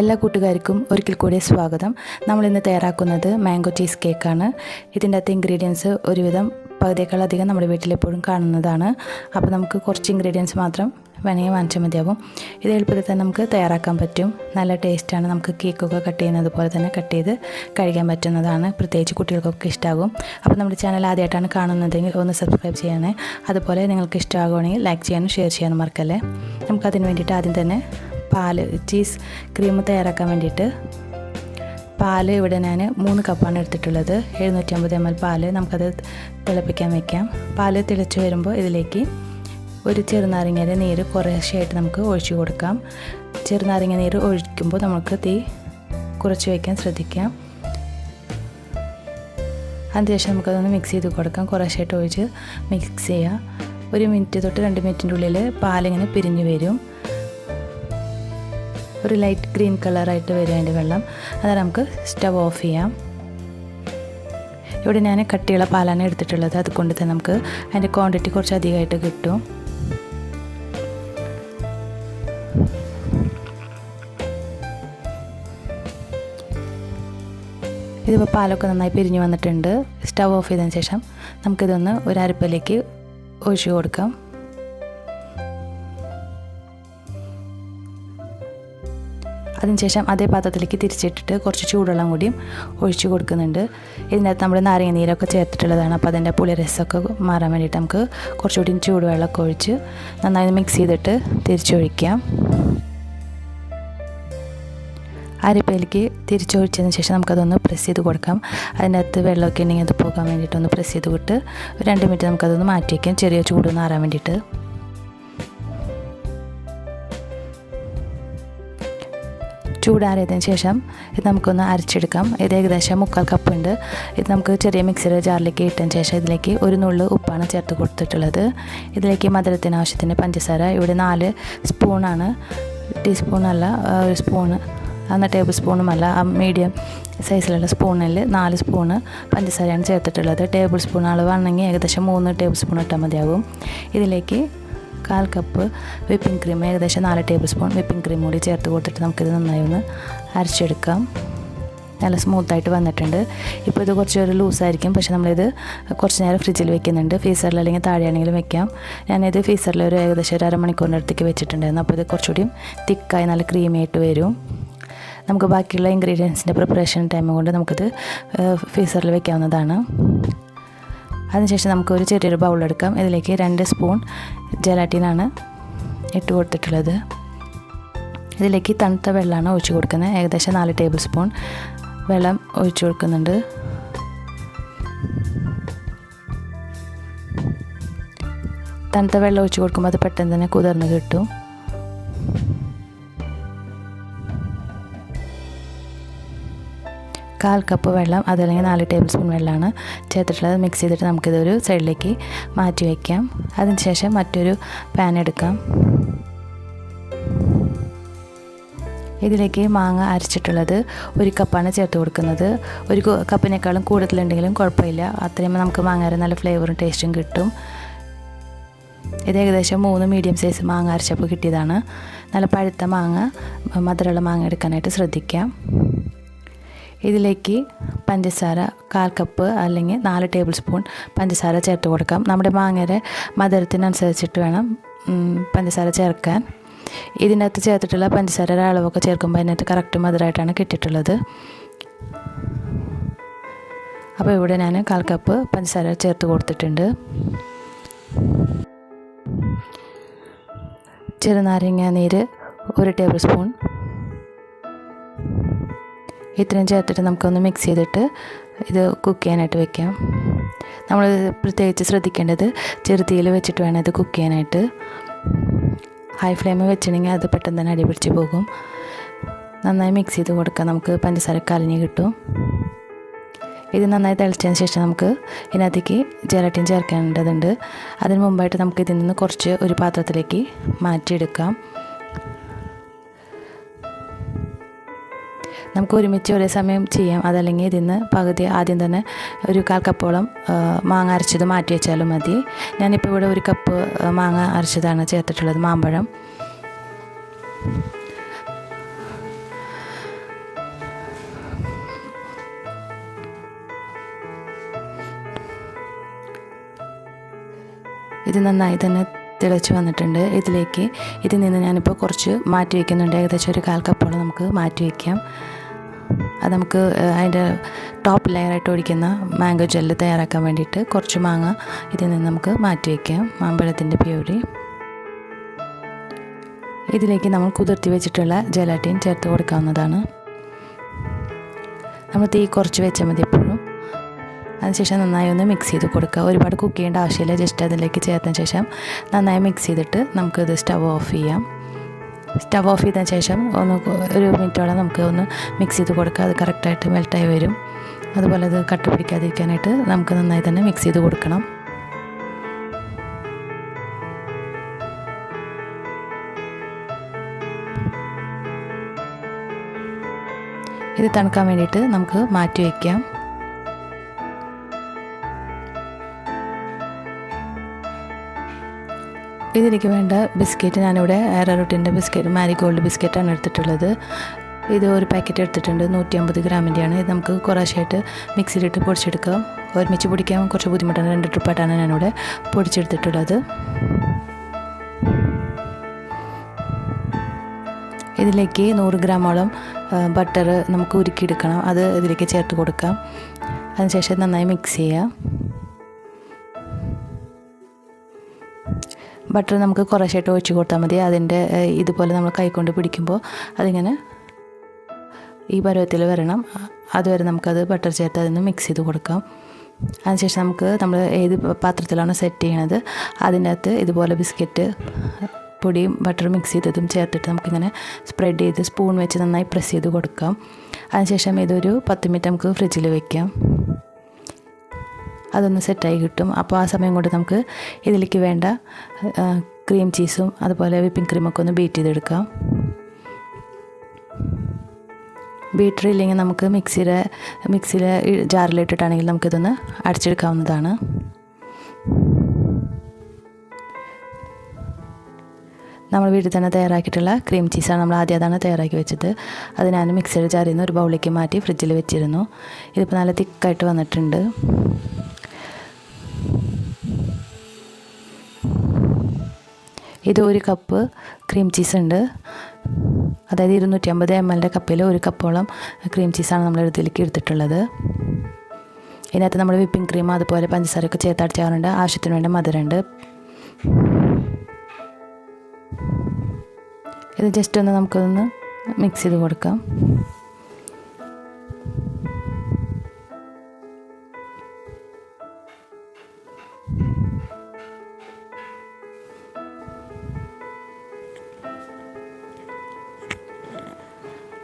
എല്ലാ കൂട്ടുകാർക്കും ഒരിക്കൽ കൂടി സ്വാഗതം. നമ്മളിന്ന് തയ്യാറാക്കുന്നത് മാംഗോ ചീസ് കേക്കാണ്. ഇതിന്റെ അകത്ത് ഇൻഗ്രീഡിയൻസ് ഒരുവിധം പകുതിയേക്കാളധികം നമ്മുടെ വീട്ടിലെപ്പോഴും കാണുന്നതാണ്. അപ്പോൾ നമുക്ക് കുറച്ച് ഇൻഗ്രീഡിയൻസ് മാത്രം വേണമെങ്കിൽ വാങ്ങിച്ചാൽ മതിയാവും. ഇത് എളുപ്പത്തിൽ തന്നെ നമുക്ക് തയ്യാറാക്കാൻ പറ്റും. നല്ല ടേസ്റ്റാണ്. നമുക്ക് കേക്കൊക്കെ കട്ട് ചെയ്യുന്നത് പോലെ തന്നെ കട്ട് ചെയ്ത് കഴിക്കാൻ പറ്റുന്നതാണ്. പ്രത്യേകിച്ച് കുട്ടികൾക്കൊക്കെ ഇഷ്ടമാകും അപ്പോൾ നമ്മുടെ ചാനൽ ആദ്യമായിട്ടാണ് കാണുന്നതെങ്കിൽ ഒന്ന് സബ്സ്ക്രൈബ് ചെയ്യണേ. അതുപോലെ നിങ്ങൾക്ക് ഇഷ്ടമാകുകയാണെങ്കിൽ ലൈക്ക് ചെയ്യാനും ഷെയർ ചെയ്യാനും മറക്കല്ലേ. നമുക്കതിന് വേണ്ടിയിട്ട് ആദ്യം തന്നെ പാൽ ചീസ് ക്രീം തയ്യാറാക്കാൻ വേണ്ടിയിട്ട്. പാൽ ഇവിടെ ഞാൻ മൂന്ന് കപ്പാണ് എടുത്തിട്ടുള്ളത്. എഴുന്നൂറ്റി അമ്പത് എം എൽ പാൽ നമുക്കത് തിളപ്പിക്കാൻ വയ്ക്കാം പാൽ തിളച്ച് വരുമ്പോൾ ഇതിലേക്ക് ഒരു ചെറുനാരങ്ങയുടെ നീര് കുറേശ്ശായിട്ട് നമുക്ക് ഒഴിച്ചു കൊടുക്കാം. ചെറുനാരങ്ങ നീര് ഒഴിക്കുമ്പോൾ നമുക്ക് തീ കുറച്ച് വയ്ക്കാൻ ശ്രദ്ധിക്കാം. അതിനുശേഷം നമുക്കതൊന്ന് മിക്സ് ചെയ്ത് കൊടുക്കാം. കുറേശ്ശായിട്ട് ഒഴിച്ച് മിക്സ് ചെയ്യുക. ഒരു മിനിറ്റ് തൊട്ട് രണ്ട് മിനിറ്റിന്റെ ഉള്ളിൽ പാലിങ്ങനെ പിരിഞ്ഞ് വരും. ഒരു ലൈറ്റ് ഗ്രീൻ കളറായിട്ട് വരും അതിന്റെ വെള്ളം. അത് നമുക്ക് സ്റ്റവ് ഓഫ് ചെയ്യാം. ഇവിടെ ഞാൻ കട്ടിയുള്ള പാലാണ് എടുത്തിട്ടുള്ളത്. അതുകൊണ്ട് തന്നെ നമുക്ക് അതിന്റെ ക്വാണ്ടിറ്റി കുറച്ച് അധികമായിട്ട് കിട്ടും. ഇതിപ്പോൾ പാലൊക്കെ നന്നായി പിരിഞ്ഞു വന്നിട്ടുണ്ട്. സ്റ്റവ് ഓഫ് ചെയ്തതിന് ശേഷം നമുക്കിതൊന്ന് ഒരു അരപ്പിലേക്ക് ഒഴിച്ചു കൊടുക്കാം. അതിനുശേഷം അതേ പാത്രത്തിലേക്ക് തിരിച്ചിട്ടിട്ട് കുറച്ച് ചൂടുവെള്ളം കൂടിയും ഒഴിച്ചു കൊടുക്കുന്നുണ്ട്. ഇതിനകത്ത് നമ്മൾ നാരങ്ങ നീരൊക്കെ ചേർത്തിട്ടുള്ളതാണ്. അപ്പോൾ അതിന്റെ പുളി രസമൊക്കെ മാറാൻ വേണ്ടിയിട്ട് നമുക്ക് കുറച്ചുകൂടി ചൂടുവെള്ളമൊക്കെ ഒഴിച്ച് നന്നായി മിക്സ് ചെയ്തിട്ട് തിരിച്ചൊഴിക്കാം. അരിപ്പയിലേക്ക് തിരിച്ചൊഴിച്ചതിന് ശേഷം നമുക്കതൊന്ന് പ്രസ് ചെയ്ത് കൊടുക്കാം. അതിനകത്ത് വെള്ളമൊക്കെ ഉണ്ടെങ്കിൽ അത് പോകാൻ വേണ്ടിയിട്ടൊന്ന് പ്രസ് ചെയ്ത് വിട്ട് രണ്ട് മിനിറ്റ് നമുക്കതൊന്ന് മാറ്റി വയ്ക്കാം ചെറിയ ചൂട് മാറാൻ വേണ്ടിയിട്ട്. ചൂടാറിയതിന് ശേഷം ഇത് നമുക്കൊന്ന് അരച്ചെടുക്കാം. ഇത് ഏകദേശം മുക്കാൽ കപ്പ് ഉണ്ട്. ഇത് നമുക്ക് ചെറിയ മിക്സിയുടെ ജാറിലേക്ക് ഇട്ടതിന് ശേഷം ഇതിലേക്ക് ഒരു നുള്ളു ഉപ്പാണ് ചേർത്ത് കൊടുത്തിട്ടുള്ളത്. ഇതിലേക്ക് മധുരത്തിന് ആവശ്യത്തിന് പഞ്ചസാര ഇവിടെ നാല് സ്പൂണാണ് ടീസ്പൂണല്ല ഒരു സ്പൂണ് അന്ന് ടേബിൾ സ്പൂണുമല്ല ആ മീഡിയം സൈസിലുള്ള സ്പൂണിൽ നാല് സ്പൂണ് പഞ്ചസാരയാണ് ചേർത്തിട്ടുള്ളത്. ടേബിൾ സ്പൂൺ അളവാണെങ്കിൽ ഏകദേശം മൂന്ന് ടേബിൾ സ്പൂൺ ഇട്ടാൽ മതിയാകും. ഇതിലേക്ക് കാൽ കപ്പ് വിപ്പിംഗ് ക്രീം ഏകദേശം നാല് ടേബിൾ സ്പൂൺ വിപ്പിംഗ് ക്രീം കൂടി ചേർത്ത് കൊടുത്തിട്ട് നമുക്കിത് നന്നായി ഒന്ന് അരച്ചെടുക്കാം. നല്ല സ്മൂത്തായിട്ട് വന്നിട്ടുണ്ട്. ഇപ്പോൾ ഇത് കുറച്ച് ഒരു ലൂസായിരിക്കും പക്ഷേ നമ്മളിത് കുറച്ച് നേരം ഫ്രിഡ്ജിൽ വെക്കുന്നുണ്ട്. ഫീസറിൽ അല്ലെങ്കിൽ താഴെയാണെങ്കിലും വെക്കാം. ഞാനിത് ഫീസറിൽ ഒരു ഏകദേശം ഒരു അരമണിക്കൂറിന്റെ അടുത്തേക്ക് വെച്ചിട്ടുണ്ടായിരുന്നു. അപ്പോൾ ഇത് കുറച്ചുകൂടി തിക്കായി നല്ല ക്രീമി ആയിട്ട് വരും. നമുക്ക് ബാക്കിയുള്ള ഇൻഗ്രീഡിയൻസിന്റെ പ്രിപ്പറേഷൻ ടൈം കൊണ്ട് നമുക്കിത് ഫീസറിൽ വെക്കാവുന്നതാണ്. അതിനുശേഷം നമുക്ക് ഒരു ചെറിയൊരു ബൗൾ എടുക്കാം. ഇതിലേക്ക് രണ്ട് സ്പൂൺ ജലാറ്റീനാണ് ഇട്ട് കൊടുത്തിട്ടുള്ളത്. ഇതിലേക്ക് തണുത്ത വെള്ളമാണ് ഒഴിച്ചു കൊടുക്കുന്നത്. ഏകദേശം നാല് ടേബിൾ സ്പൂൺ വെള്ളം ഒഴിച്ചു കൊടുക്കുന്നുണ്ട്. തണുത്ത വെള്ളം ഒഴിച്ചു കൊടുക്കുമ്പോൾ അത് പെട്ടെന്ന് തന്നെ കുതിർന്ന് കിട്ടും. കാൽ കപ്പ് വെള്ളം അതല്ലെങ്കിൽ നാല് ടേബിൾ സ്പൂൺ വെള്ളമാണ് ചേർത്തിട്ടുള്ളത്. മിക്സ് ചെയ്തിട്ട് നമുക്കിതൊരു സൈഡിലേക്ക് മാറ്റി വയ്ക്കാം അതിനുശേഷം മറ്റൊരു പാൻ എടുക്കാം. ഇതിലേക്ക് മാങ്ങ അരച്ചിട്ടുള്ളത് ഒരു കപ്പാണ് ചേർത്ത് കൊടുക്കുന്നത്. ഒരു കപ്പിനേക്കാളും കൂടുതലുണ്ടെങ്കിലും കുഴപ്പമില്ല. അത്രയും നമുക്ക് മാങ്ങ നല്ല ഫ്ലേവറും ടേസ്റ്റും കിട്ടും. ഇത് ഏകദേശം മൂന്ന് മീഡിയം സൈസ് മാങ്ങ അരച്ചപ്പോൾ കിട്ടിയതാണ്. നല്ല പഴുത്ത മാങ്ങ മധുരമുള്ള മാങ്ങ എടുക്കാനായിട്ട് ശ്രദ്ധിക്കാം. ഇതിലേക്ക് പഞ്ചസാര കാൽ കപ്പ് അല്ലെങ്കിൽ നാല് ടേബിൾ സ്പൂൺ പഞ്ചസാര ചേർത്ത് കൊടുക്കാം. നമ്മുടെ മാങ്ങയുടെ മധുരത്തിനനുസരിച്ചിട്ട് വേണം പഞ്ചസാര ചേർക്കാൻ. ഇതിനകത്ത് ചേർത്തിട്ടുള്ള പഞ്ചസാരയുടെ അളവൊക്കെ ചേർക്കുമ്പോൾ അതിനകത്ത് കറക്റ്റ് മധുരമായിട്ടാണ് കിട്ടിയിട്ടുള്ളത്. അപ്പോൾ ഇവിടെ ഞാൻ കാൽ കപ്പ് പഞ്ചസാര ചേർത്ത് കൊടുത്തിട്ടുണ്ട്. ചെറുനാരങ്ങ നീര് ഒരു ടേബിൾ സ്പൂൺ ഇത്രയും ചേർത്തിട്ട് നമുക്കൊന്ന് മിക്സ് ചെയ്തിട്ട് ഇത് കുക്ക് ചെയ്യാനായിട്ട് വെക്കാം. നമ്മൾ പ്രത്യേകിച്ച് ശ്രദ്ധിക്കേണ്ടത് ചെറുതീയിൽ വെച്ചിട്ട് വേണം ഇത് കുക്ക് ചെയ്യാനായിട്ട്. ഹൈ ഫ്ലെയിമിൽ വെച്ചിട്ടുണ്ടെങ്കിൽ അത് പെട്ടെന്ന് തന്നെ അടിപിടിച്ച് പോകും. നന്നായി മിക്സ് ചെയ്ത് കൊടുക്കാം. നമുക്ക് പഞ്ചസാര കലഞ്ഞ് കിട്ടും. ഇത് നന്നായി തിളച്ചതിന് ശേഷം നമുക്ക് ഇതിനകത്തേക്ക് ജെലറ്റിൻ ചേർക്കേണ്ടതുണ്ട്. അതിന് മുമ്പായിട്ട് നമുക്ക് ഇതിൽ നിന്ന് കുറച്ച് ഒരു പാത്രത്തിലേക്ക് മാറ്റിയെടുക്കാം. നമുക്ക് ഒരുമിച്ച് ഒരേ സമയം ചെയ്യാം. അതല്ലെങ്കിൽ ഇതിന്ന് പകുതി ആദ്യം തന്നെ ഒരു കാൽ കപ്പോളം മാങ്ങ അരച്ചത് മാറ്റി വെച്ചാലും മതി. ഞാനിപ്പോൾ ഇവിടെ ഒരു കപ്പ് മാങ്ങ അരച്ചതാണ് ചേർത്തിട്ടുള്ളത് മാമ്പഴം. ഇത് നന്നായി തന്നെ തിളച്ച് വന്നിട്ടുണ്ട്. ഇതിലേക്ക് ഇതിൽ നിന്ന് ഞാനിപ്പോൾ കുറച്ച് മാറ്റി വയ്ക്കുന്നുണ്ട് ഏകദേശം ഒരു കാൽ കപ്പോളം നമുക്ക് മാറ്റി വയ്ക്കാം അത് നമുക്ക് അതിന്റെ ടോപ്പ് ലെയറായിട്ട് ഒഴിക്കുന്ന മാംഗോ ജെല്ല് തയ്യാറാക്കാൻ വേണ്ടിയിട്ട് കുറച്ച് മാങ്ങ ഇതിൽ നിന്ന് നമുക്ക് മാറ്റി വയ്ക്കാം. മാമ്പഴത്തിന്റെ പ്യൂരി. ഇതിലേക്ക് നമ്മൾ കുതിർത്തി വെച്ചിട്ടുള്ള ജലാറ്റിൻ ചേർത്ത് കൊടുക്കാവുന്നതാണ്. നമ്മൾ തീ കുറച്ച് വെച്ചാൽ മതി എപ്പോഴും. അതിനുശേഷം നന്നായി ഒന്ന് മിക്സ് ചെയ്ത് കൊടുക്കുക. ഒരുപാട് കുക്ക് ചെയ്യേണ്ട ആവശ്യമില്ല. ജസ്റ്റ് അതിലേക്ക് ചേർത്തതിന് ശേഷം നന്നായി മിക്സ് ചെയ്തിട്ട് നമുക്കിത് സ്റ്റവ് ഓഫ് ചെയ്യാം. സ്റ്റവ് ഓഫ് ചെയ്തതിന് ശേഷം ഒന്ന് ഒരു മിനിറ്റോളം നമുക്ക് ഒന്ന് മിക്സ് ചെയ്ത് കൊടുക്കുക. അത് കറക്റ്റായിട്ട് മെൽട്ടായി വരും. അതുപോലെ അത് കട്ട് പിടിക്കാതിരിക്കാനായിട്ട് നമുക്ക് നന്നായി തന്നെ മിക്സ് ചെയ്ത് കൊടുക്കണം. ഇത് തണുക്കാൻ വേണ്ടിയിട്ട് നമുക്ക് മാറ്റി വയ്ക്കാം ഇതിലേക്ക് വേണ്ട ബിസ്ക്കറ്റ് ഞാനിവിടെ ആരോട്ടിന്റെ ബിസ്ക്കറ്റ് മാരിഗോൾഡ് ബിസ്ക്കറ്റാണ് എടുത്തിട്ടുള്ളത്. ഇത് ഒരു പാക്കറ്റ് എടുത്തിട്ടുണ്ട് നൂറ്റി അമ്പത് ഗ്രാമിന്റെയാണ്. ഇത് നമുക്ക് കുറേശ്ശായിട്ട് മിക്സിയിലിട്ട് പൊടിച്ചെടുക്കാം. ഒരുമിച്ച് പൊടിക്കാൻ കുറച്ച് ബുദ്ധിമുട്ടാണ്. രണ്ട് ട്രിപ്പായിട്ടാണ് ഞാനിവിടെ പൊടിച്ചെടുത്തിട്ടുള്ളത്. ഇതിലേക്ക് നൂറ് ഗ്രാമോളം ബട്ടർ നമുക്ക് ഉരുക്കിയെടുക്കണം. അത് ഇതിലേക്ക് ചേർത്ത് കൊടുക്കാം. അതിനുശേഷം നന്നായി മിക്സ് ചെയ്യാം. ബട്ടർ നമുക്ക് കുറേശ്ശായിട്ട് ഒഴിച്ച് കൊടുത്താൽ മതി. അതിന്റെ ഇതുപോലെ നമ്മൾ കൈകൊണ്ട് പിടിക്കുമ്പോൾ അതിങ്ങനെ ഈ പരുവത്തിൽ വരണം. അതുവരെ നമുക്കത് ബട്ടർ ചേർത്ത് അതിന് മിക്സ് ചെയ്ത് കൊടുക്കാം. അതിനുശേഷം നമുക്ക് നമ്മൾ ഏത് പാത്രത്തിലാണ് സെറ്റ് ചെയ്യണത് അതിന്റെ അകത്ത് ഇതുപോലെ ബിസ്ക്കറ്റ് പൊടിയും ബട്ടർ മിക്സ് ചെയ്തതും ചേർത്തിട്ട് നമുക്കിങ്ങനെ സ്പ്രെഡ് ചെയ്ത് സ്പൂൺ വെച്ച് നന്നായി പ്രസ് ചെയ്ത് കൊടുക്കാം. അതിനുശേഷം ഇതൊരു പത്ത് മിനിറ്റ് നമുക്ക് ഫ്രിഡ്ജിൽ വെക്കാം. അതൊന്ന് സെറ്റായി കിട്ടും. അപ്പോൾ ആ സമയം കൊണ്ട് നമുക്ക് ഇതിലേക്ക് വേണ്ട ക്രീം ചീസും അതുപോലെ വിപ്പിംഗ് ക്രീമൊക്കെ ഒന്ന് ബീറ്റ് ചെയ്തെടുക്കാം. ബീറ്റർ ഇല്ലെങ്കിൽ നമുക്ക് മിക്സിയുടെ മിക്സിയിലെ ജാറിലിട്ടിട്ടാണെങ്കിൽ നമുക്കിതൊന്ന് അടിച്ചെടുക്കാവുന്നതാണ്. നമ്മൾ വീട്ടിൽ തന്നെ തയ്യാറാക്കിയിട്ടുള്ള ക്രീം ചീസാണ് നമ്മൾ ആദ്യം അതാണ് തയ്യാറാക്കി വെച്ചത്. അത് ഞാൻ മിക്സിയുടെ ജാറിൽ നിന്ന് ഒരു ബൗളിലേക്ക് മാറ്റി ഫ്രിഡ്ജിൽ വെച്ചിരുന്നു. ഇതിപ്പോൾ നല്ല തിക്കായിട്ട് വന്നിട്ടുണ്ട്. ഇത് ഒരു കപ്പ് ക്രീം ചീസ് ഉണ്ട്. അതായത് ഇരുന്നൂറ്റി അമ്പത് എം എല്ലിന്റെ കപ്പിൽ ഒരു കപ്പോളം ക്രീം ചീസാണ് നമ്മൾ ഇതിലേക്ക് എടുത്തിട്ടുള്ളത്. ഇതിനകത്ത് നമ്മൾ വിപ്പിംഗ് ക്രീം അതുപോലെ പഞ്ചസാരയൊക്കെ ചേർത്ത് അടിച്ചാറുണ്ട്. ആവശ്യത്തിന് വേണ്ട മധുരമുണ്ട്. ഇത് ജസ്റ്റ് ഒന്ന് നമുക്കൊന്ന് മിക്സ് ചെയ്ത് കൊടുക്കാം.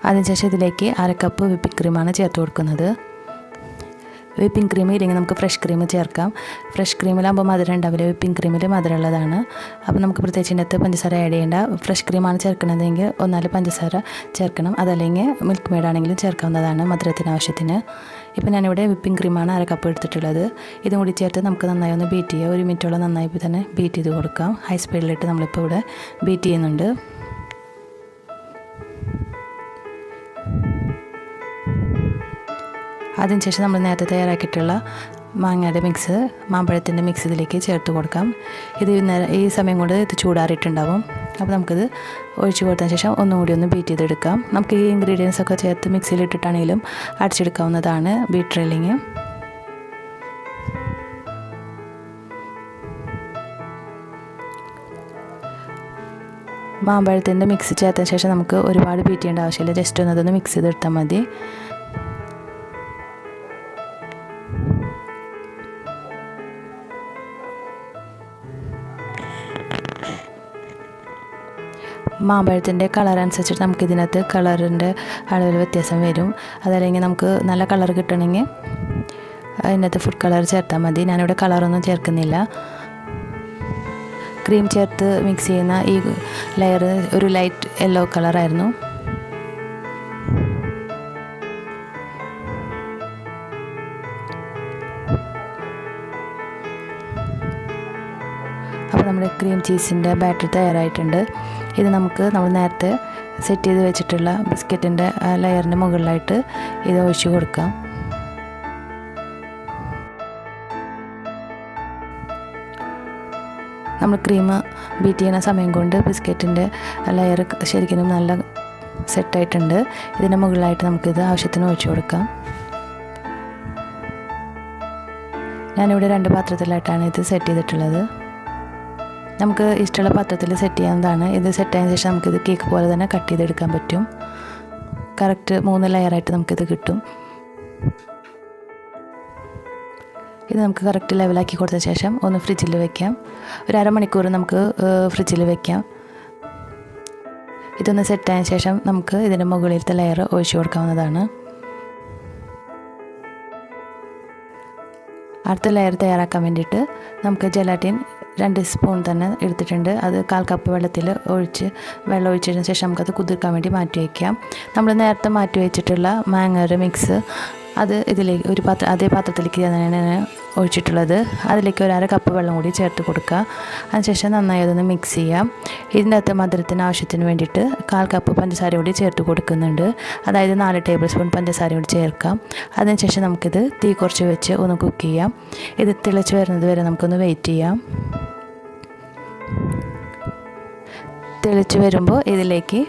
അതിനുശേഷം ഇതിലേക്ക് അര കപ്പ് വിപ്പിംഗ് ക്രീമാണ് ചേർത്ത് കൊടുക്കുന്നത്. വിപ്പിംഗ് ക്രീം ഇല്ലെങ്കിൽ നമുക്ക് ഫ്രഷ് ക്രീം ചേർക്കാം. ഫ്രഷ് ക്രീമിലാകുമ്പോൾ മധുരം ഉണ്ടാവില്ല. വിപ്പിംഗ് ക്രീമിൽ മധുരമുള്ളതാണ് അപ്പോൾ നമുക്ക് പ്രത്യേകിച്ച് ഇതിനകത്ത് പഞ്ചസാര ആഡ് ചെയ്യേണ്ട. ഫ്രഷ് ക്രീമാണ് ചേർക്കുന്നതെങ്കിൽ ഒന്നാൽ പഞ്ചസാര ചേർക്കണം. അതല്ലെങ്കിൽ മിൽക്ക് മെയ്ഡാണെങ്കിലും ചേർക്കാവുന്നതാണ് മധുരത്തിന് ആവശ്യത്തിന്. ഇപ്പോൾ ഞാനിവിടെ വിപ്പിംഗ് ക്രീമാണ് അര കപ്പ് എടുത്തിട്ടുള്ളത്. ഇതും കൂടി ചേർത്ത് നമുക്ക് നന്നായി ഒന്ന് ബീറ്റ് ചെയ്യുക ഒരു മിനിറ്റോളം നന്നായി തന്നെ ബീറ്റ് ചെയ്ത് കൊടുക്കാം. ഹൈ സ്പീഡിലിട്ട് നമ്മളിപ്പോൾ ഇവിടെ ബീറ്റ് ചെയ്യുന്നുണ്ട്. അതിനുശേഷം നമ്മൾ നേരത്തെ തയ്യാറാക്കിയിട്ടുള്ള മാങ്ങയുടെ മിക്സ് മാമ്പഴത്തിന്റെ മിക്സ് ഇതിലേക്ക് ചേർത്ത് കൊടുക്കാം. ഇത് ഈ സമയം കൊണ്ട് ഇത് ചൂടാറിയിട്ടുണ്ടാവും. അപ്പോൾ നമുക്കിത് ഒഴിച്ചു കൊടുത്തതിന് ശേഷം ഒന്നും കൂടി ഒന്ന് ബീറ്റ് ചെയ്തെടുക്കാം. നമുക്ക് ഈ ഇൻഗ്രീഡിയൻസ് ഒക്കെ ചേർത്ത് മിക്സിയിൽ ഇട്ടിട്ടാണെങ്കിലും അടിച്ചെടുക്കാവുന്നതാണ് ബീറ്റ് ഡ്രില്ലിങ് മാമ്പഴത്തിന്റെ മിക്സ് ചേർത്തതിന് ശേഷം നമുക്ക് ഒരുപാട് ബീറ്റ് ചെയ്യേണ്ട ആവശ്യമില്ല. ജസ്റ്റ് ഒന്നതൊന്ന് മിക്സ് ചെയ്തെടുത്താൽ മതി. മാമ്പഴത്തിന്റെ കളർ അനുസരിച്ചിട്ട് നമുക്ക് ഇതിനകത്ത് കളറിന്റെ അളവിൽ വ്യത്യാസം വരും. അതല്ലെങ്കിൽ നമുക്ക് നല്ല കളർ കിട്ടണമെങ്കിൽ അതിനകത്ത് ഫുഡ് കളർ ചേർത്താൽ മതി. ഞാനിവിടെ കളറൊന്നും ചേർക്കുന്നില്ല. ക്രീം ചേർത്ത് മിക്സ് ചെയ്യുന്ന ഈ ലെയർ ഒരു ലൈറ്റ് യെല്ലോ കളറായിരുന്നു അപ്പോൾ നമ്മുടെ ക്രീം ചീസിന്റെ ബാറ്റർ തയ്യാറായിട്ടുണ്ട്. ഇത് നമുക്ക് നമ്മൾ നേരത്തെ സെറ്റ് ചെയ്ത് വെച്ചിട്ടുള്ള ബിസ്ക്കറ്റിന്റെ ലെയറിന്റെ മുകളിലായിട്ട് ഇത് ഒഴിച്ച് കൊടുക്കാം. നമ്മൾ ക്രീം ബീറ്റ് ചെയ്യുന്ന സമയം കൊണ്ട് ബിസ്ക്കറ്റിന്റെ ലെയർ ശരിക്കും നല്ല സെറ്റായിട്ടുണ്ട് ഇതിന്റെ മുകളിലായിട്ട് നമുക്കിത് ആവശ്യത്തിന് ഒഴിച്ചു കൊടുക്കാം. ഞാനിവിടെ രണ്ട് പാത്രത്തിലായിട്ടാണ് ഇത് സെറ്റ് ചെയ്തിട്ടുള്ളത്. നമുക്ക് ഇഷ്ടമുള്ള പത്രത്തിൽ സെറ്റ് ചെയ്യാവുന്നതാണ് ഇത് സെറ്റ് ആയതിനു ശേഷം നമുക്കിത് കേക്ക് പോലെ തന്നെ കട്ട് ചെയ്തെടുക്കാൻ പറ്റും. കറക്റ്റ് മൂന്ന് ലെയറായിട്ട് നമുക്കിത് കിട്ടും. ഇത് നമുക്ക് കറക്റ്റ് ലെവലാക്കി കൊടുത്ത ശേഷം ഒന്ന് ഫ്രിഡ്ജിൽ വെക്കാം. ഒരു അരമണിക്കൂർ നമുക്ക് ഫ്രിഡ്ജിൽ വെക്കാം. ഇതൊന്ന് സെറ്റായതിനു ശേഷം നമുക്ക് ഇതിന്റെ മുകളിലത്തെ ലെയർ ഒഴിച്ചു കൊടുക്കാവുന്നതാണ്. അടുത്ത ലെയർ തയ്യാറാക്കാൻ വേണ്ടിയിട്ട് നമുക്ക് ജലാറ്റിൻ രണ്ട് സ്പൂൺ തന്നെ എടുത്തിട്ടുണ്ട്. അത് കാൽ കപ്പ് വെള്ളത്തിൽ ഒഴിച്ച് വെള്ളം ഒഴിച്ചതിന് ശേഷം നമുക്കത് കുതിർക്കാൻ വേണ്ടി മാറ്റി വയ്ക്കാം നമ്മൾ നേരത്തെ മാറ്റി വെച്ചിട്ടുള്ള മാങ്ങയുടെ മിക്സ് അത് ഇതിലേക്ക് ഒരു പാത്രം അതേ പാത്രത്തിലേക്ക് തന്നെയാണ് ഒഴിച്ചിട്ടുള്ളത്. അതിലേക്ക് ഒരു അര കപ്പ് വെള്ളം കൂടി ചേർത്ത് കൊടുക്കുക. അതിനുശേഷം നന്നായി അതൊന്ന് മിക്സ് ചെയ്യാം ഇതിന്റെ അകത്ത് മധുരത്തിന് ആവശ്യത്തിന് വേണ്ടിയിട്ട് കാൽ കപ്പ് പഞ്ചസാര കൂടി ചേർത്ത് കൊടുക്കുന്നുണ്ട്. അതായത് നാല് ടേബിൾ സ്പൂൺ പഞ്ചസാര കൂടി ചേർക്കാം. അതിനുശേഷം നമുക്കിത് തീ കുറച്ച് വെച്ച് ഒന്ന് കുക്ക് ചെയ്യാം. ഇത് തിളച്ച് വരുന്നത് വരെ നമുക്കൊന്ന് വെയിറ്റ് ചെയ്യാം. തെളിച്ച് വരുമ്പോൾ ഇതിലേക്ക്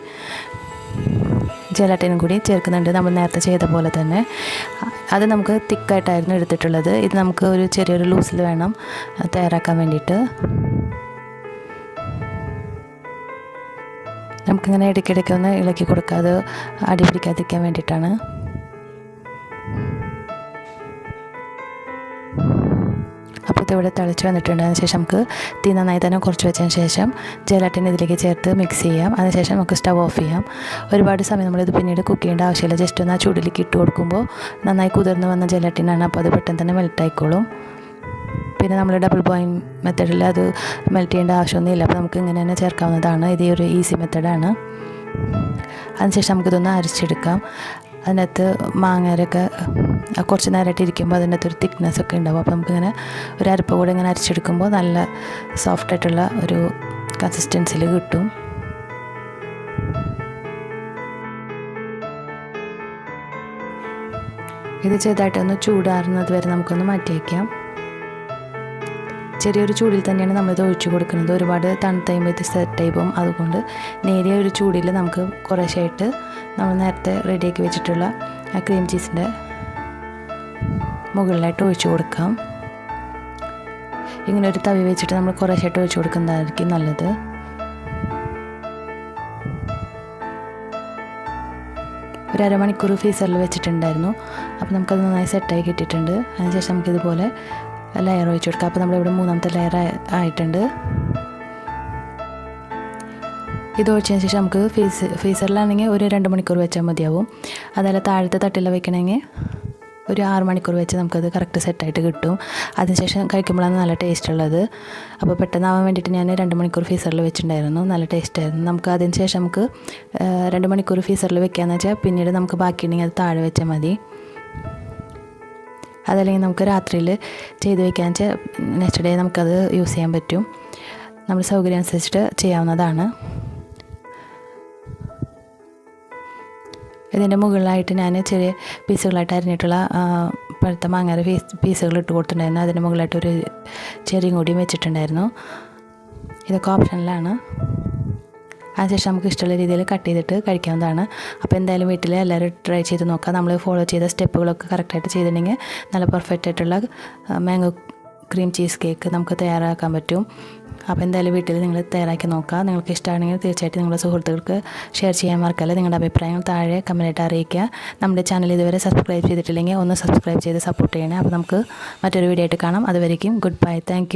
ജലാറ്റിനും കൂടി ചേർക്കുന്നുണ്ട്. നമ്മൾ നേരത്തെ ചെയ്ത പോലെ തന്നെ. അത് നമുക്ക് തിക്കായിട്ടായിരുന്നു എടുത്തിട്ടുള്ളത്. ഇത് നമുക്ക് ഒരു ചെറിയൊരു ലൂസിൽ വേണം തയ്യാറാക്കാൻ വേണ്ടിയിട്ട്. നമുക്കിങ്ങനെ ഇടയ്ക്കിടയ്ക്ക് ഒന്ന് ഇളക്കി കൊടുക്കാതെ അടി പിടിക്കാതിരിക്കാൻ വേണ്ടിയിട്ടാണ്. അപ്പോൾ ഇവിടെ തിളച്ച് വന്നിട്ടുണ്ട്. അതിനുശേഷം നമുക്ക് തീ നന്നായി തന്നെ കുറച്ച് വെച്ചതിന് ശേഷം ജലാറ്റിൻ ഇതിലേക്ക് ചേർത്ത് മിക്സ് ചെയ്യാം. അതിനുശേഷം നമുക്ക് സ്റ്റവ് ഓഫ് ചെയ്യാം. ഒരുപാട് സമയം നമ്മളിത് പിന്നീട് കുക്ക് ചെയ്യേണ്ട ആവശ്യമില്ല. ജസ്റ്റ് ഒന്ന് ആ ചൂടിലേക്ക് ഇട്ട് കൊടുക്കുമ്പോൾ നന്നായി കുതിർന്ന് വന്ന ജലാറ്റിനാണ് അപ്പോൾ അത് പെട്ടെന്ന് തന്നെ മെൽറ്റ് ആയിക്കോളും. പിന്നെ നമ്മൾ ഡബിൾ ബോയിൻ മെത്തേഡിൽ അത് മെൽറ്റ് ചെയ്യേണ്ട ആവശ്യമൊന്നുമില്ല. അപ്പോൾ നമുക്ക് ഇങ്ങനെ തന്നെ ചേർക്കാവുന്നതാണ്. ഇത് ഒരു ഈസി മെത്തഡാണ് അതിനുശേഷം നമുക്കിതൊന്ന് അരച്ചെടുക്കാം. അതിനകത്ത് മാങ്ങരൊക്കെ കുറച്ച് നേരമായിട്ട് ഇരിക്കുമ്പോൾ അതിനകത്ത് ഒരു തിക്നെസ് ഒക്കെ ഉണ്ടാവും. അപ്പോൾ നമുക്കിങ്ങനെ ഒരു അരപ്പ് കൂടെ ഇങ്ങനെ അരച്ചെടുക്കുമ്പോൾ നല്ല സോഫ്റ്റ് ആയിട്ടുള്ള ഒരു കൺസിസ്റ്റൻസിൽ കിട്ടും. ഇത് ചെറുതായിട്ടൊന്ന് ചൂടാറുന്നത് വരെ നമുക്കൊന്ന് മാറ്റി വയ്ക്കാം ചെറിയൊരു ചൂടിൽ തന്നെയാണ് നമ്മളിത് ഒഴിച്ചു കൊടുക്കുന്നത്. ഒരുപാട് തണുത്ത കഴിയുമ്പോൾ ഇത് സെറ്റ് പോകും. അതുകൊണ്ട് നേരിയ ഒരു ചൂടിൽ നമുക്ക് കുറേശ്ശായിട്ട് നമ്മൾ നേരത്തെ റെഡിയാക്കി വെച്ചിട്ടുള്ള ആ ക്രീം ചീസിന്റെ മുകളിലായിട്ട് ഒഴിച്ചു കൊടുക്കാം. ഇങ്ങനെ ഒരു തവി വെച്ചിട്ട് നമ്മൾ കുറേശ്ശായിട്ട് ഒഴിച്ചു കൊടുക്കുന്നതായിരിക്കും നല്ലത്. ഒരു അരമണിക്കൂർ ഫ്രീസറിൽ വെച്ചിട്ടുണ്ടായിരുന്നു. അപ്പോൾ നമുക്കത് നന്നായി സെറ്റായി കിട്ടിയിട്ടുണ്ട്. അതിനുശേഷം നമുക്കിതുപോലെ ലെയർ ഒഴിച്ചു കൊടുക്കാം. അപ്പോൾ നമ്മളിവിടെ മൂന്നാമത്തെ ലെയർ ആയിട്ടുണ്ട്. ഇത് ഒഴിച്ചതിന് ശേഷം നമുക്ക് ഫീസ് ഫീസറിലാണെങ്കിൽ ഒരു രണ്ട് മണിക്കൂർ വെച്ചാൽ മതിയാവും. അതല്ല താഴത്തെ തട്ടിൽ വെക്കണമെങ്കിൽ ഒരു ആറ് മണിക്കൂർ വെച്ച് നമുക്കത് കറക്റ്റ് സെറ്റായിട്ട് കിട്ടും. അതിനുശേഷം കഴിക്കുമ്പോഴാണ് നല്ല ടേസ്റ്റ് ഉള്ളത്. അപ്പോൾ പെട്ടെന്നാവാൻ വേണ്ടിയിട്ട് ഞാൻ രണ്ട് മണിക്കൂർ ഫീസറിൽ വെച്ചിട്ടുണ്ടായിരുന്നു. നല്ല ടേസ്റ്റ് ആയിരുന്നു. നമുക്ക് അതിന് ശേഷം നമുക്ക് രണ്ട് മണിക്കൂർ ഫീസറിൽ വെക്കാന്ന് വെച്ചാൽ പിന്നീട് നമുക്ക് ബാക്കി ബാക്കിയുണ്ടെങ്കിൽ അത് താഴെ വെച്ചാൽ മതി. അതല്ലെങ്കിൽ നമുക്ക് രാത്രിയിൽ ചെയ്ത് വെക്കാമെന്ന് വെച്ചാൽ നെക്സ്റ്റ് ഡേ നമുക്കത് യൂസ് ചെയ്യാൻ പറ്റും. നമ്മുടെ സൗകര്യം അനുസരിച്ചിട്ട് ചെയ്യാവുന്നതാണ്. ഇതിന്റെ മുകളിലായിട്ട് ഞാൻ ചെറിയ പീസുകളായിട്ട് അരിഞ്ഞിട്ടുള്ള പഴുത്ത മാങ്ങയുടെ പീസ് പീസുകൾ ഇട്ട് കൊടുത്തിട്ടുണ്ടായിരുന്നു. അതിന്റെ മുകളിലായിട്ട് ഒരു ചെറിയും കൂടിയും വെച്ചിട്ടുണ്ടായിരുന്നു. ഇതൊക്കെ ഓപ്ഷനിലാണ്. അതിനുശേഷം നമുക്ക് ഇഷ്ടമുള്ള രീതിയിൽ കട്ട് ചെയ്തിട്ട് കഴിക്കാവുന്നതാണ്. അപ്പോൾ എന്തായാലും വീട്ടിൽ എല്ലാവരും ട്രൈ ചെയ്ത് നോക്കാം നമ്മൾ ഫോളോ ചെയ്ത സ്റ്റെപ്പുകളൊക്കെ കറക്റ്റായിട്ട് ചെയ്തിട്ടുണ്ടെങ്കിൽ നല്ല പെർഫെക്റ്റ് ആയിട്ടുള്ള മാംഗോ ക്രീം ചീസ് കേക്ക് നമുക്ക് തയ്യാറാക്കാൻ പറ്റും. അപ്പോൾ എന്തായാലും വീട്ടിൽ നിങ്ങൾ തയ്യാറാക്കി നോക്കുക. നിങ്ങൾക്ക് ഇഷ്ടമാണെങ്കിൽ തീർച്ചയായിട്ടും നിങ്ങളുടെ സുഹൃത്തുക്കൾക്ക് ഷെയർ ചെയ്യാൻ മറക്കല്ല. നിങ്ങളുടെ അഭിപ്രായങ്ങൾ താഴെ കമന്റായിട്ട് അറിയിക്കുക. നമ്മുടെ ചാനൽ ഇതുവരെ സബ്സ്ക്രൈബ് ചെയ്തിട്ടില്ലെങ്കിൽ ഒന്ന് സബ്സ്ക്രൈബ് ചെയ്ത് സപ്പോർട്ട് ചെയ്യണേ. അപ്പോൾ നമുക്ക് മറ്റൊരു വീഡിയോ ആയിട്ട് കാണാം. അതുവരേക്കും ഗുഡ് ബൈ താങ്ക്